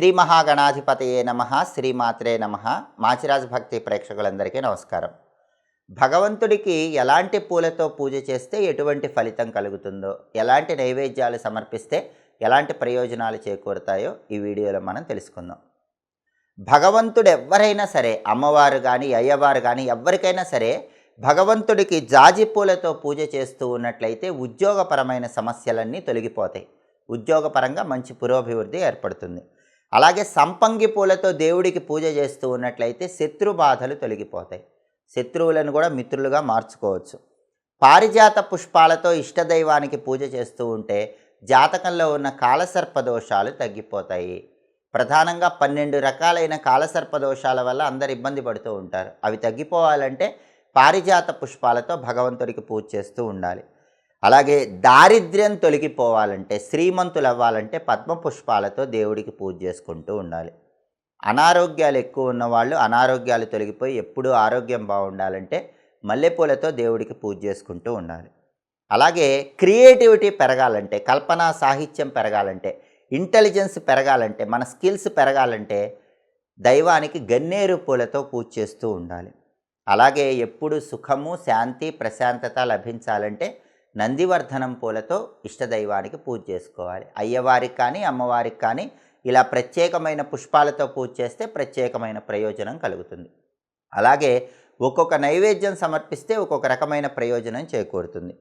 శ్రీ మహాగణాధిపతయే నమ శ్రీమాత్రే నమ. మాచిరాజ్ భక్తి ప్రేక్షకులందరికీ నమస్కారం. భగవంతుడికి ఎలాంటి పూలతో పూజ చేస్తే ఎటువంటి ఫలితం కలుగుతుందో ఎలాంటి నైవేద్యాలు సమర్పిస్తే ఎలాంటి ప్రయోజనాలు చేకూరుతాయో ఈ వీడియోలో మనం తెలుసుకుందాం. భగవంతుడు ఎవరైనా సరే అమ్మవారు కానీ అయ్యవారు కానీ ఎవరికైనా సరే భగవంతుడికి జాజి పూలతో పూజ చేస్తూ ఉన్నట్లయితే ఉద్యోగపరమైన సమస్యలన్నీ తొలగిపోతాయి. ఉద్యోగపరంగా మంచి పురోభివృద్ధి ఏర్పడుతుంది. అలాగే సంపంగి పూలతో దేవుడికి పూజ చేస్తూ ఉన్నట్లయితే శత్రు బాధలు తొలగిపోతాయి. శత్రువులను కూడా మిత్రులుగా మార్చుకోవచ్చు. పారిజాత పుష్పాలతో ఇష్టదైవానికి పూజ చేస్తూ ఉంటే జాతకంలో ఉన్న కాలసర్ప దోషాలు తగ్గిపోతాయి. ప్రధానంగా పన్నెండు రకాలైన కాలసర్ప దోషాల వల్ల అందరు ఇబ్బంది పడుతూ ఉంటారు. అవి తగ్గిపోవాలంటే పారిజాత పుష్పాలతో భగవంతుడికి పూజ చేస్తూ ఉండాలి. అలాగే దారిద్ర్యం తొలగిపోవాలంటే శ్రీమంతులు అవ్వాలంటే పద్మ పుష్పాలతో దేవుడికి పూజ చేసుకుంటూ ఉండాలి. అనారోగ్యాలు ఎక్కువ ఉన్నవాళ్ళు అనారోగ్యాలు తొలగిపోయి ఎప్పుడూ ఆరోగ్యం బాగుండాలంటే మల్లెపూలతో దేవుడికి పూజ చేసుకుంటూ ఉండాలి. అలాగే క్రియేటివిటీ పెరగాలంటే కల్పనా సాహిత్యం పెరగాలంటే ఇంటెలిజెన్స్ పెరగాలంటే మన స్కిల్స్ పెరగాలంటే దైవానికి గన్నేరు పూలతో పూజ చేస్తూ ఉండాలి. అలాగే ఎప్పుడు సుఖము శాంతి ప్రశాంతత లభించాలంటే నందివర్ధనం పూలతో ఇష్టదైవానికి పూజ చేసుకోవాలి. అయ్యవారికి కానీ అమ్మవారికి కానీ ఇలా ప్రత్యేకమైన పుష్పాలతో పూజ చేస్తే ప్రత్యేకమైన ప్రయోజనం కలుగుతుంది. అలాగే ఒక్కొక్క నైవేద్యం సమర్పిస్తే ఒక్కొక్క రకమైన ప్రయోజనం చేకూరుతుంది.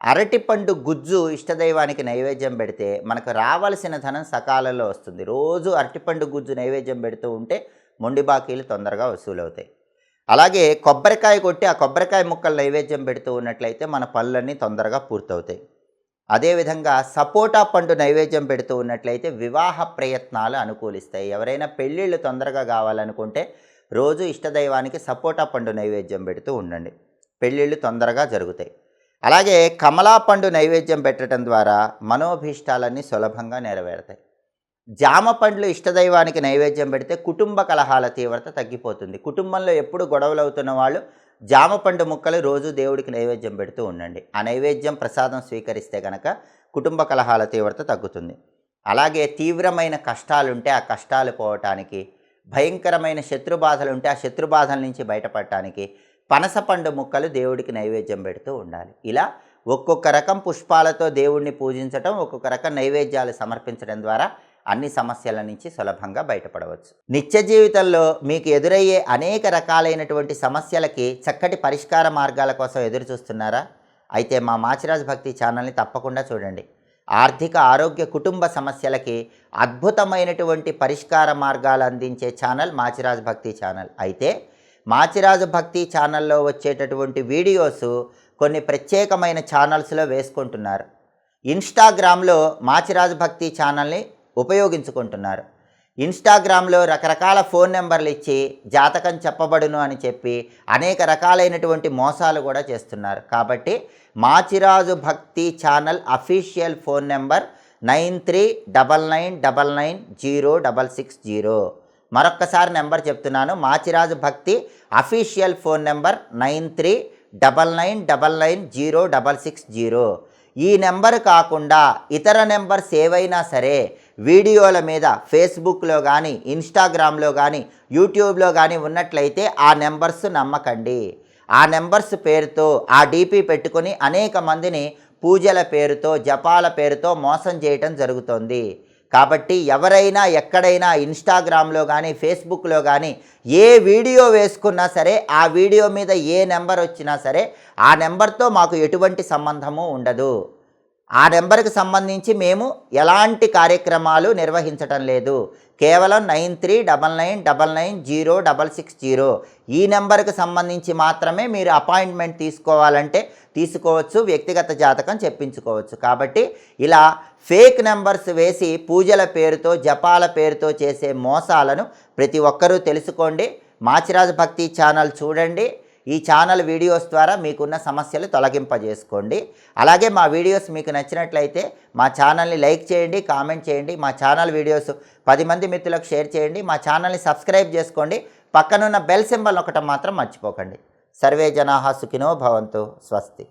అరటిపండు గుజ్జు ఇష్టదైవానికి నైవేద్యం పెడితే మనకు రావాల్సిన ధనం సకాలంలో వస్తుంది. రోజు అరటిపండు గుజ్జు నైవేద్యం పెడుతూ ఉంటే మొండి బాకీలు తొందరగా వసూలవుతాయి. అలాగే కొబ్బరికాయ కొట్టి ఆ కొబ్బరికాయ ముక్కలు నైవేద్యం పెడుతూ ఉన్నట్లయితే మన పనులన్నీ తొందరగా పూర్తవుతాయి. అదేవిధంగా సపోటా పండు నైవేద్యం పెడుతూ ఉన్నట్లయితే వివాహ ప్రయత్నాలు అనుకూలిస్తాయి. ఎవరైనా పెళ్ళిళ్ళు తొందరగా కావాలనుకుంటే రోజు ఇష్టదైవానికి సపోటా పండు నైవేద్యం పెడుతూ ఉండండి. పెళ్ళిళ్ళు తొందరగా జరుగుతాయి. అలాగే కమలా పండు నైవేద్యం పెట్టడం ద్వారా మనోభీష్టాలన్నీ సులభంగా నెరవేరుతాయి. జామ పండ్లు ఇష్టదైవానికి నైవేద్యం పెడితే కుటుంబ కలహాల తీవ్రత తగ్గిపోతుంది. కుటుంబంలో ఎప్పుడు గొడవలు అవుతున్న వాళ్ళు జామ పండు ముక్కలు రోజు దేవుడికి నైవేద్యం పెడుతూ ఉండండి. ఆ నైవేద్యం ప్రసాదం స్వీకరిస్తే కనుక కుటుంబ కలహాల తీవ్రత తగ్గుతుంది. అలాగే తీవ్రమైన కష్టాలుంటే ఆ కష్టాలు పోవటానికి భయంకరమైన శత్రుబాధలు ఉంటే ఆ శత్రుబాధల నుంచి బయటపడటానికి పనస పండు ముక్కలు దేవుడికి నైవేద్యం పెడుతూ ఉండాలి. ఇలా ఒక్కొక్క రకం పుష్పాలతో దేవుణ్ణి పూజించటం ఒక్కొక్క రకం నైవేద్యాలు సమర్పించడం ద్వారా అన్ని సమస్యల నుంచి సులభంగా బయటపడవచ్చు. నిత్య జీవితంలో మీకు ఎదురయ్యే అనేక రకాలైనటువంటి సమస్యలకి చక్కటి పరిష్కార మార్గాల కోసం ఎదురు చూస్తున్నారా? అయితే మా మాచిరాజ్ భక్తి ఛానల్ని తప్పకుండా చూడండి. ఆర్థిక ఆరోగ్య కుటుంబ సమస్యలకి అద్భుతమైనటువంటి పరిష్కార మార్గాలు అందించే ఛానల్ మాచిరాజ్ భక్తి ఛానల్. అయితే మాచిరాజు భక్తి ఛానల్లో వచ్చేటటువంటి వీడియోస్ కొన్ని ప్రత్యేకమైన ఛానల్స్లో వేసుకుంటున్నారు. ఇన్స్టాగ్రామ్లో మాచిరాజు భక్తి ఛానల్ని ఉపయోగించుకుంటున్నారు. ఇన్స్టాగ్రామ్లో రకరకాల ఫోన్ నెంబర్లు ఇచ్చి జాతకం చెప్పబడును అని చెప్పి అనేక రకాలైనటువంటి మోసాలు కూడా చేస్తున్నారు. కాబట్టి Machiraju Bhakti channel official phone number nine three double nine double nine zero double six zero. మరొక్కసారి నెంబర్ చెప్తున్నాను. Machiraju Bhakti official phone number nine three double nine double nine zero double six zero. ఈ number కాకుండా ఇతర numbers ఏవైనా సరే వీడియోల మీద ఫేస్బుక్లో కానీ ఇన్స్టాగ్రామ్లో కానీ యూట్యూబ్లో కానీ ఉన్నట్లయితే ఆ నెంబర్స్ నమ్మకండి. ఆ నెంబర్స్ పేరుతో ఆ డీపీ పెట్టుకొని అనేక మందిని పూజల పేరుతో జపాల పేరుతో మోసం చేయటం జరుగుతోంది. కాబట్టి ఎవరైనా ఎక్కడైనా ఇన్స్టాగ్రామ్లో కానీ ఫేస్బుక్లో కానీ ఏ వీడియో వేసుకున్నా సరే ఆ వీడియో మీద ఏ నెంబర్ వచ్చినా సరే ఆ నెంబర్తో మాకు ఎటువంటి సంబంధము ఉండదు. ఆ నెంబర్కి సంబంధించి మేము ఎలాంటి కార్యక్రమాలు నిర్వహించటం లేదు. కేవలం nine three double nine double nine zero double six zero ఈ నెంబర్కి సంబంధించి మాత్రమే మీరు అపాయింట్మెంట్ తీసుకోవాలంటే తీసుకోవచ్చు వ్యక్తిగత జాతకం చెప్పించుకోవచ్చు. కాబట్టి ఇలా ఫేక్ నెంబర్స్ వేసి పూజల పేరుతో జపాల పేరుతో చేసే మోసాలను ప్రతి ఒక్కరూ తెలుసుకోండి. మాచిరాజు భక్తి ఛానల్ చూడండి. ఈ ఛానల్ వీడియోస్ ద్వారా మీకున్న సమస్యలు తొలగింపజేసుకోండి. అలాగే మా వీడియోస్ మీకు నచ్చినట్లయితే మా ఛానల్ని లైక్ చేయండి కామెంట్ చేయండి మా ఛానల్ వీడియోస్ పది మంది మిత్రులకు షేర్ చేయండి మా ఛానల్ని సబ్స్క్రైబ్ చేసుకోండి. పక్కనున్న బెల్ సింబల్ ఒకటం మాత్రం మర్చిపోకండి. సర్వే జనాహా సుఖినో భవంతు స్వస్తి.